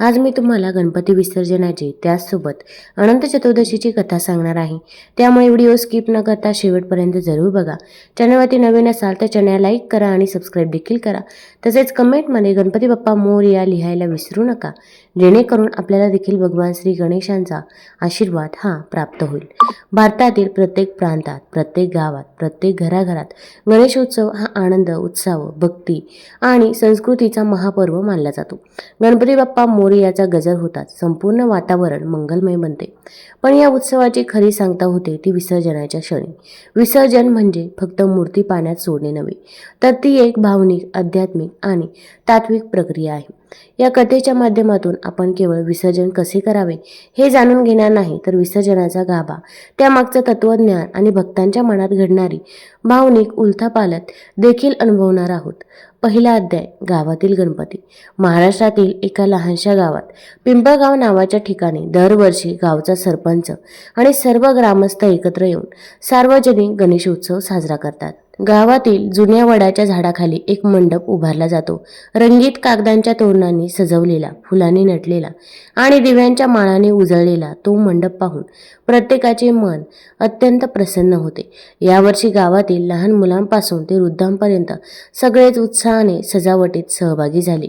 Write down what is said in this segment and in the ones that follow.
आज मी तुम्हाला गणपती विसर्जनाची त्याचसोबत अनंत चतुर्दशीची कथा सांगणार आहे. त्यामुळे व्हिडिओ स्किप न करता शेवटपर्यंत जरूर बघा. चॅनलवरती नवीन असाल तर चॅनल लाईक करा आणि सबस्क्राईब देखील करा. तसेच कमेंटमध्ये गणपती बाप्पा मोरया लिहायला विसरू नका. जेणेकरून आपल्याला देखील भगवान श्री गणेशांचा आशीर्वाद हा प्राप्त होईल. भारतातील प्रत्येक प्रांतात प्रत्येक गावात प्रत्येक घराघरात गणेशोत्सव हा आनंद उत्साह भक्ती आणि संस्कृतीचा महापर्व मानला जातो. गणपती बाप्पा मोरयाचा गजर होताच. संपूर्ण वातावरण मंगलमय बनते. पण या उत्सवाची खरी सांगता होते ती विसर्जनाच्या क्षणी. विसर्जन म्हणजे फक्त मूर्ती पाण्यात सोडणे नव्हे तर ती एक भावनिक आध्यात्मिक आणि तात्विक प्रक्रिया आहे. या कथेच्या माध्यमातून आपण केवळ विसर्जन कसे करावे हे जाणून घेणार नाही तर विसर्जनाचा गाभा त्यामागचं तत्वज्ञान आणि भक्तांच्या मनात घडणारी भावनिक उलथापालत देखील अनुभवणार आहोत. पहिला अध्याय गावातील गणपती. महाराष्ट्रातील एका लहानशा गावात पिंपळगाव नावाच्या ठिकाणी दरवर्षी गावचा सरपंच आणि सर्व ग्रामस्थ एकत्र येऊन सार्वजनिक गणेशोत्सव साजरा करतात. गावातील जुन्या वडाच्या झाडाखाली एक मंडप उभारला जातो. रंगीत कागदांच्या तोरणांनी सजवलेला फुलांनी नटलेला आणि दिव्यांच्या माळाने उजळलेला तो मंडप पाहून प्रत्येकाचे मन अत्यंत प्रसन्न होते. यावर्षी गावातील लहान मुलांपासून ते वृद्धांपर्यंत सगळेच उत्साहाने सजावटीत सहभागी झाले.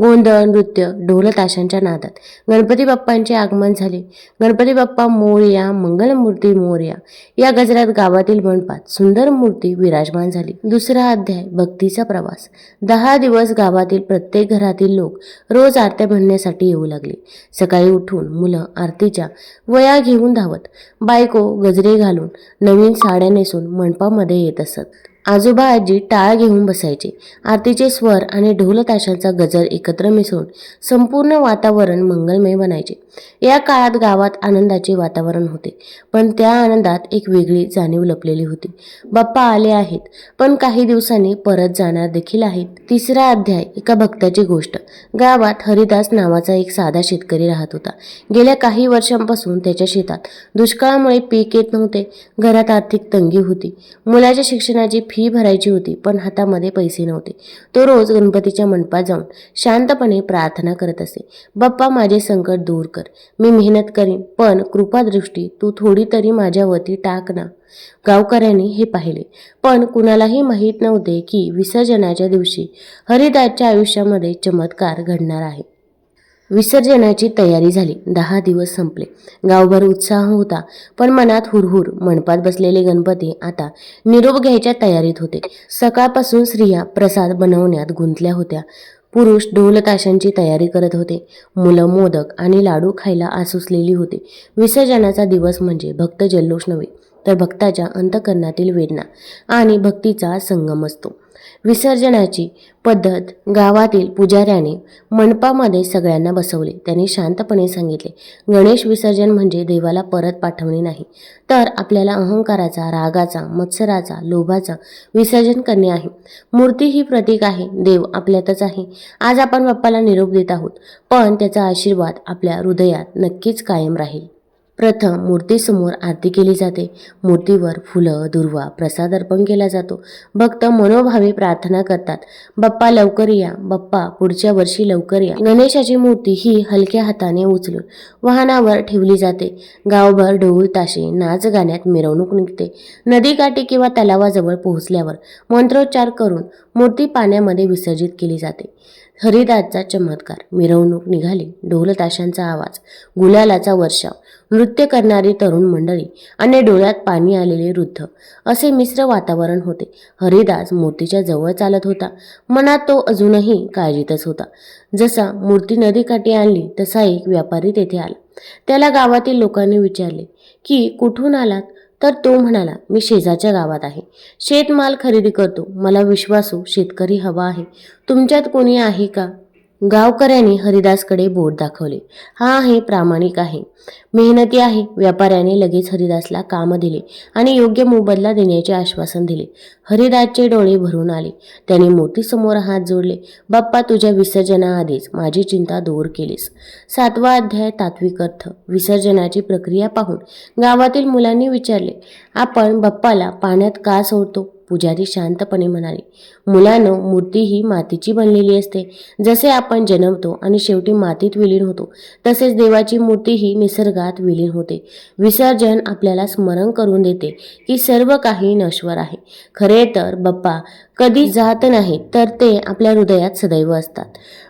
गोंधळ नृत्य ढोल ताशांच्या नादात गणपती बाप्पांचे आगमन झाले. गणपती बाप्पा मोरया मंगलमूर्ती मोरया या गजरात गावातील मंडपात सुंदर मूर्ती विराज विराजमान झाली. दुसरा अध्याय भक्तीचा प्रवास. दहा दिवस गावातील प्रत्येक घरातील लोक रोज आरत्या म्हणण्यासाठी येऊ लागले. सकाळी उठून मुलं आरतीच्या वया घेऊन धावत बायको गजरे घालून नवीन साड्या नेसून मंडपामध्ये येत असत. आजोबा आजी टाळ घेऊन बसायचे. आरतीचे स्वर आणि ढोल ताशांचा गजर एकत्र मिसळून संपूर्ण वातावरण मंगलमय बनायचे. या काळात गावात आनंदाचे वातावरण होते पण त्या आनंदात एक वेगळी जाणीव लपलेली होती. बाप्पा आले आहेत पण काही दिवसांनी परत जाणार देखील आहेत. तिसरा अध्याय एका भक्ताची गोष्ट. गावात हरिदास नावाचा एक साधा शेतकरी राहत होता. गेल्या काही वर्षांपासून त्याच्या शेतात दुष्काळामुळे पीक येत नव्हते. घरात आर्थिक तंगी होती. मुलाच्या शिक्षणाची फी फी भरायची होती पण हातामध्ये पैसे नव्हते. तो रोज गणपतीच्या मंडपात जाऊन शांतपणे प्रार्थना करत असे बाप्पा माझे संकट दूर कर. मी मेहनत करीन पण कृपादृष्टी तू थोडी तरी माझ्यावरती टाक ना. गावकऱ्यांनी हे पाहिले. पण कुणालाही माहीत नव्हते की विसर्जनाच्या दिवशी हरिदासच्या आयुष्यामध्ये चमत्कार घडणार आहे. विसर्जनाची तयारी झाली. दहा दिवस संपले. गावभर उत्साह होता पण मनात हुरहुर मंडपात बसलेले गणपती आता निरोप घ्यायच्या तयारीत होते. सकाळपासून स्त्रिया प्रसाद बनवण्यात गुंतल्या होत्या. पुरुष ढोलताशांची तयारी करत होते. मुलं मोदक आणि लाडू खायला आसुसलेली होती. विसर्जनाचा दिवस म्हणजे भक्त जल्लोष नव्हे. तर भक्ताच्या अंतकरणातील वेदना आणि भक्तीचा संगम असतो. विसर्जनाची पद्धत गावातील पुजाऱ्याने मंडपामध्ये सगळ्यांना बसवले. त्यांनी शांतपणे सांगितले गणेश विसर्जन म्हणजे देवाला परत पाठवणे नाही. तर आपल्याला अहंकाराचा रागाचा मत्सराचा लोभाचा विसर्जन करणे आहे. मूर्ती ही प्रतीक आहे. देव आपल्यातच आहे. आज आपण बाप्पाला निरोप देत आहोत. पण त्याचा आशीर्वाद आपल्या हृदयात नक्कीच कायम राहील. प्रथम मूर्तीसमोर आरती केली जाते. मूर्तीवर फुलं दुर्वा प्रसाद अर्पण केला जातो. भक्त मनोभावे प्रार्थना करतात. बाप्पा लवकर या बाप्पा पुढच्या वर्षी लवकर या. गणेशाची मूर्ती ही हलक्या हाताने उचलून वाहनावर ठेवली जाते. गावभर ढोल ताशे नाच गाण्यात मिरवणूक निघते. नदीकाठी किंवा तलावाजवळ पोहोचल्यावर मंत्रोच्चार करून मूर्ती पाण्यामध्ये विसर्जित केली जाते. हरिदासचा चमत्कार. मिरवणूक निघाली. ढोलताशांचा आवाज गुलालाचा वर्षाव नृत्य करणारी तरुण मंडळी आणि डोळ्यात पाणी आलेले वृद्ध असे मिश्र वातावरण होते. हरिदास मूर्तीच्या जवळ चालत होता. मनात तो अजूनही काळजीतच होता. जसा मूर्ती नदीकाठी आणली तसा एक व्यापारी तेथे आला. त्याला गावातील लोकांनी विचारले की कुठून आलात? तर तो म्हणाला मी शेजारच्या गावात आहे. शेतमाल खरेदी करतो. मला विश्वासू शेतकरी हवा आहे. तुमच्यात कोणी आहे का? गावकऱ्यांनी हरिदासकडे बोट दाखवले. हा आहे प्रामाणिक आहे. मेहनती आहे. व्यापाऱ्याने लगेच हरिदासला काम दिले आणि योग्य मोबदला देण्याचे आश्वासन दिले. हरिदासचे डोळे भरून आले. त्याने मोतीसमोर हात जोडले. बाप्पा तुझ्या विसर्जनाआधीच माझी चिंता दूर केलीस. सातवा अध्याय तात्विक अर्थ. विसर्जनाची प्रक्रिया पाहून गावातील मुलांनी विचारले आपण बाप्पाला पाण्यात का सोडतो? पुजारी शांतपणे म्हणाले मुलानं मूर्ती ही मातीची बनलेली असते. जसे आपण जन्मतो आणि शेवटी मातीत विलीन होतो तसेच देवाची मूर्ती ही निसर्गात विलीन होते. विसर्जन आपल्याला स्मरण करून देते की सर्व काही नश्वर आहे. खरे तर बाप्पा कधी जात नाही तर ते आपल्या हृदयात सदैव असतात.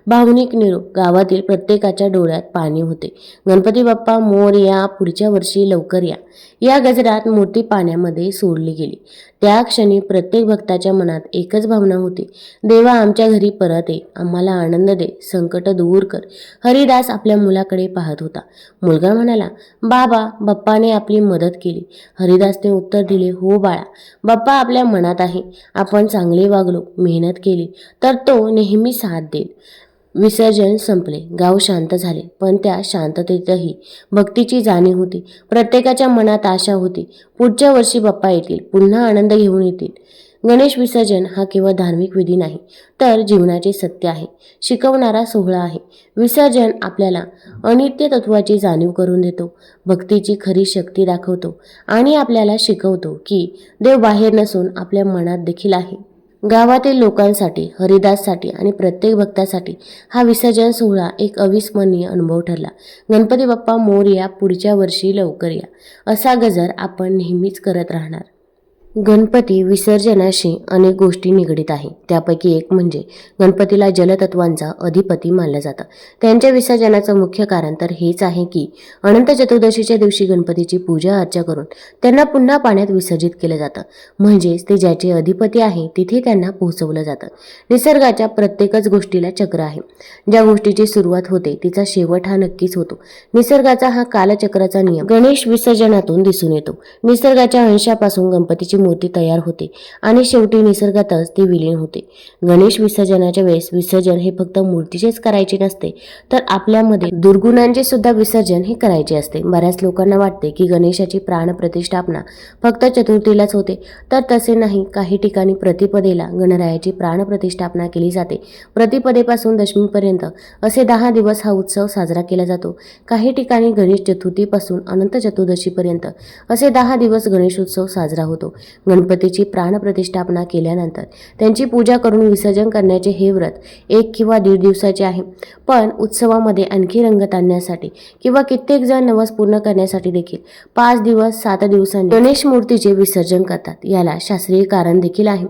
भावनिक निरोप गावातील प्रत्येकाच्या डोळ्यात पाणी होते. गणपती बाप्पा मोर या पुढच्या वर्षी लवकर या. या गजरात मूर्ती पाण्यामध्ये सोडली गेली. त्या क्षणी प्रत्येक भक्ताच्या मनात एकच भावना होती. देवा आमच्या घरी परत ये. आम्हाला आनंद दे. संकट दूर कर. हरिदास आपल्या मुलाकडे पाहत होता. मुलगा म्हणाला बाबा बाप्पाने आपली मदत केली. हरिदासने उत्तर दिले हो बाळा बाप्पा आपल्या मनात आहे. आपण चांगले वागलो मेहनत केली तर तो नेहमी साथ देईल. विसर्जन संपले. गाव शांत झाले. पण त्या शांततेतही भक्तीची जाणीव होती. प्रत्येकाच्या मनात आशा होती. पुढच्या वर्षी बाप्पा येतील. पुन्हा आनंद घेऊन येतील. गणेश विसर्जन हा केवळ धार्मिक विधी नाही तर जीवनाचे सत्य आहे. शिकवणारा सोहळा आहे. विसर्जन आपल्याला अनित्य तत्वाची जाणीव करून देतो. भक्तीची खरी शक्ती दाखवतो आणि आपल्याला शिकवतो की देव बाहेर नसून आपल्या मनात देखील आहे. गावातील लोकांसाठी हरिदाससाठी आणि प्रत्येक भक्तासाठी हा विसर्जन सोहळा एक अविस्मरणीय अनुभव ठरला. गणपती बाप्पा मोर या पुढच्या वर्षी लवकर या. असा गजर आपण नेहमीच करत राहणार. गणपती विसर्जनाशी अनेक गोष्टी निगडीत आहे. त्यापैकी एक म्हणजे गणपतीला जलतत्वांचा अधिपती मानलं जातं. त्यांच्या विसर्जनाचं मुख्य कारण तर हेच आहे की अनंत चतुर्दशीच्या दिवशी गणपतीची पूजा अर्चा करून त्यांना पुन्हा पाण्यात विसर्जित केलं जातं. म्हणजेच ते ज्याचे अधिपती आहे तिथे त्यांना पोहोचवलं जातं. निसर्गाच्या प्रत्येकच गोष्टीला चक्र आहे. ज्या गोष्टीची सुरुवात होते तिचा शेवट हा नक्कीच होतो. निसर्गाचा हा कालचक्राचा नियम गणेश विसर्जनातून दिसून येतो. निसर्गाच्या अंशापासून गणपतीची मूर्ती तयार होते आणि शेवटी निसर्गातच ती विलीन होते. गणेश विसर्जनाच्या वेळेस विसर्जन हे फक्त मूर्तीचेच करायचे नसते तर आपल्यामध्ये दुर्गुणांचे सुद्धा विसर्जन हे करायचे असते. बऱ्याच लोकांना वाटते की गणेशाची प्राणप्रतिष्ठापना फक्त चतुर्थीलाच होते तर तसे नाही. काही ठिकाणी प्रतिपदेला गणरायाची प्राणप्रतिष्ठापना केली जाते. प्रतिपदेपासून दशमीपर्यंत असे दहा दिवस हा उत्सव साजरा केला जातो. काही ठिकाणी गणेश चतुर्थीपासून अनंत चतुर्दशीपर्यंत असे दहा दिवस गणेशोत्सव साजरा होतो. गणपतीची प्राणप्रतिष्ठापना केल्यानंतर त्यांची पूजा करून विसर्जन करण्याचे हे व्रत एक किंवा दीड दिवसाचे आहे. पण उत्सवामध्ये आणखी रंगत आणण्यासाठी किंवा कित्येक जण नवस पूर्ण करण्यासाठी देखील पाच दिवस सात दिवसांनी गणेश मूर्तीचे विसर्जन करतात. याला शास्त्रीय कारण देखील आहे.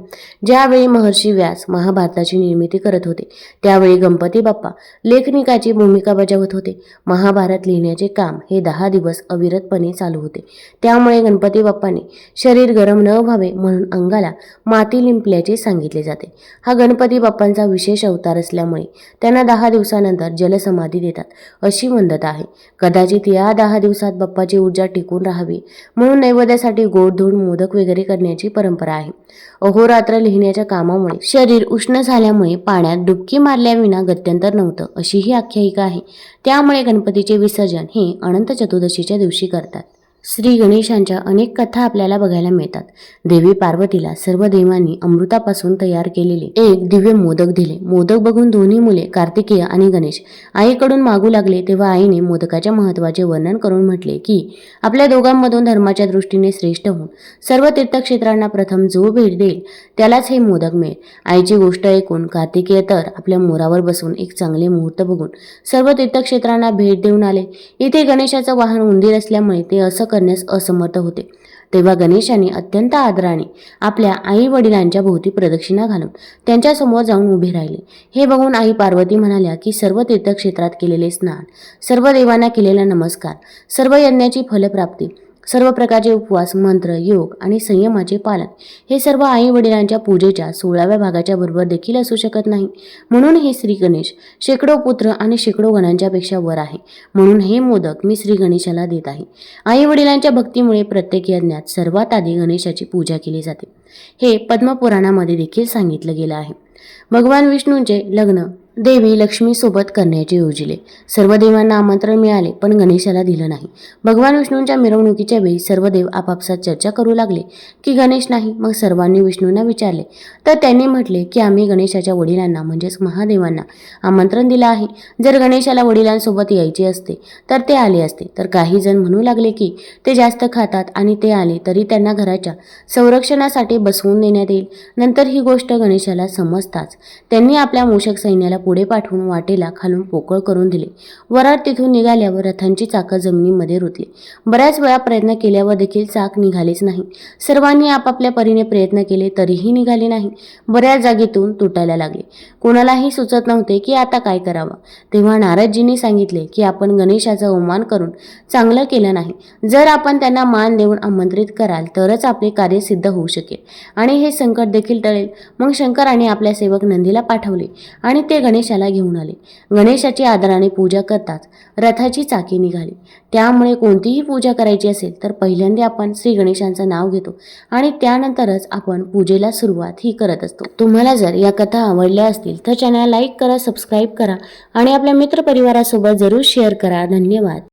ज्यावेळी महर्षी व्यास महाभारताची निर्मिती करत होते त्यावेळी गणपती बाप्पा लेखनिकाची भूमिका बजावत होते. महाभारत लिहिण्याचे काम हे दहा दिवस अविरतपणे चालू होते. त्यामुळे गणपती बाप्पाने शरीर गरम न व्हावे म्हणून अंगाला माती लिंपल्याचे सांगितले जाते. हा गणपती बाप्पांचा विशेष अवतार असल्यामुळे त्यांना दहा दिवसानंतर जलसमाधी देतात अशी म्हणत आहे. कदाचित या दहा दिवसात बाप्पाची ऊर्जा टिकून राहावी म्हणून नैवेद्यासाठी गोडधोड मोदक वगैरे करण्याची परंपरा आहे. अहोरात्र लिहिण्याच्या कामामुळे शरीर उष्ण झाल्यामुळे पाण्यात डुबकी मारल्याविना गत्यंतर नव्हतं अशी ही आख्यायिका आहे. त्यामुळे गणपतीचे विसर्जन हे अनंत चतुर्दशीच्या दिवशी करतात. श्री गणेशांच्या अनेक कथा आपल्याला बघायला मिळतात. देवी पार्वतीला सर्व देवांनी अमृतापासून तयार केलेले एक दिव्य मोदक दिले. मोदक बघून दोन्ही मुले कार्तिकेय आणि गणेश आईकडून मागू लागले तेव्हा आईने मोदकाच्या महत्त्वाचे वर्णन करून म्हटले की आपल्या दोघांमधून धर्माच्या दृष्टीने श्रेष्ठ होऊन सर्व तीर्थक्षेत्रांना प्रथम जो भेट देईल त्यालाच हे मोदक मिळेल आईची गोष्ट ऐकून कार्तिकेय तर आपल्या मोरावर बसून एक चांगले मुहूर्त बघून सर्व तीर्थक्षेत्रांना भेट देऊन आले. इथे गणेशाचं वाहन उंदीर असल्यामुळे ते असं करण्यास असमर्थ होते. तेव्हा गणेशाने अत्यंत आदराने आपल्या आई वडिलांच्या भोवती प्रदक्षिणा घालून त्यांच्यासमोर जाऊन उभे राहिले. हे बघून आई पार्वती म्हणाल्या की सर्व तीर्थक्षेत्रात केलेले स्नान सर्व देवांना केलेला नमस्कार सर्व यज्ञाची फलप्राप्ती सर्व प्रकारचे उपवास मंत्र योग आणि संयमाचे पालन. हे सर्व आई वडिलांच्या पूजेच्या सोळाव्या भागाच्या बरोबर देखील असू शकत नाही. म्हणून हे श्री गणेश शेकडो पुत्र आणि शेकडो गणांच्या पेक्षा वर आहे. म्हणून हे मोदक मी श्री गणेशाला देत आहे. आई वडिलांच्या भक्तीमुळे प्रत्येक यज्ञात सर्वात आधी गणेशाची पूजा केली जाते. हे पद्मपुराणामध्ये देखील सांगितलं गेलं आहे. भगवान विष्णूंचे लग्न देवी लक्ष्मीसोबत करण्याचे योजिले. सर्व देवांना आमंत्रण मिळाले पण गणेशाला दिलं नाही. भगवान विष्णूंच्या मिरवणुकीच्या वेळी सर्व देव आपापसात चर्चा करू लागले की गणेश नाही मग सर्वांनी विष्णूंना विचारले. तर त्यांनी म्हटले की आम्ही गणेशाच्या वडिलांना म्हणजेच महादेवांना आमंत्रण दिलं आहे. जर गणेशाला वडिलांसोबत यायचे असते तर ते आले असते. तर काही जण म्हणू लागले की ते जास्त खातात आणि ते आले तरी त्यांना घराच्या संरक्षणासाठी बसवून देण्यात येईल. नंतर ही गोष्ट गणेशाला समजताच त्यांनी आपल्या मूषक सैन्याला पुढे पाठवून वाटेला खालून पोकळ करून दिले. वराड तिथून निघाल्यावर रथांची चाकं जमिनीमध्ये रुतली. बऱ्याच वेळा प्रयत्न केल्यावर देखील चाक निघालेच नाही. सर्वांनी आपापल्या परीने प्रयत्न केले तरीही निघाले नाही. बऱ्याच जागेतून तुटायला लागले. कोणालाही सुचत नव्हते की आता काय करावं. तेव्हा नारदजींनी सांगितले की आपण गणेशाचा अवमान करून चांगलं केलं नाही. जर आपण त्यांना मान देऊन आमंत्रित कराल तरच आपले कार्य सिद्ध होऊ शकेल. आणि हे संकट देखील टळेल. मग शंकराने आपल्या सेवक नंदीला पाठवले आणि ते गणेशाला घेऊन आले. गणेशाची आदराने पूजा करताच रथाची चाकी निघाली. त्यामुळे कोणतीही पूजा करायची असेल तर पहिल्यांदा आपण श्री गणेशांचं नाव घेतो आणि त्यानंतरच आपण पूजेला सुरुवात ही करत असतो. तुम्हाला जर या कथा आवडल्या असतील तर चॅनल लाईक करा सबस्क्राईब करा आणि आपल्या मित्रपरिवारासोबत जरूर शेअर करा. धन्यवाद.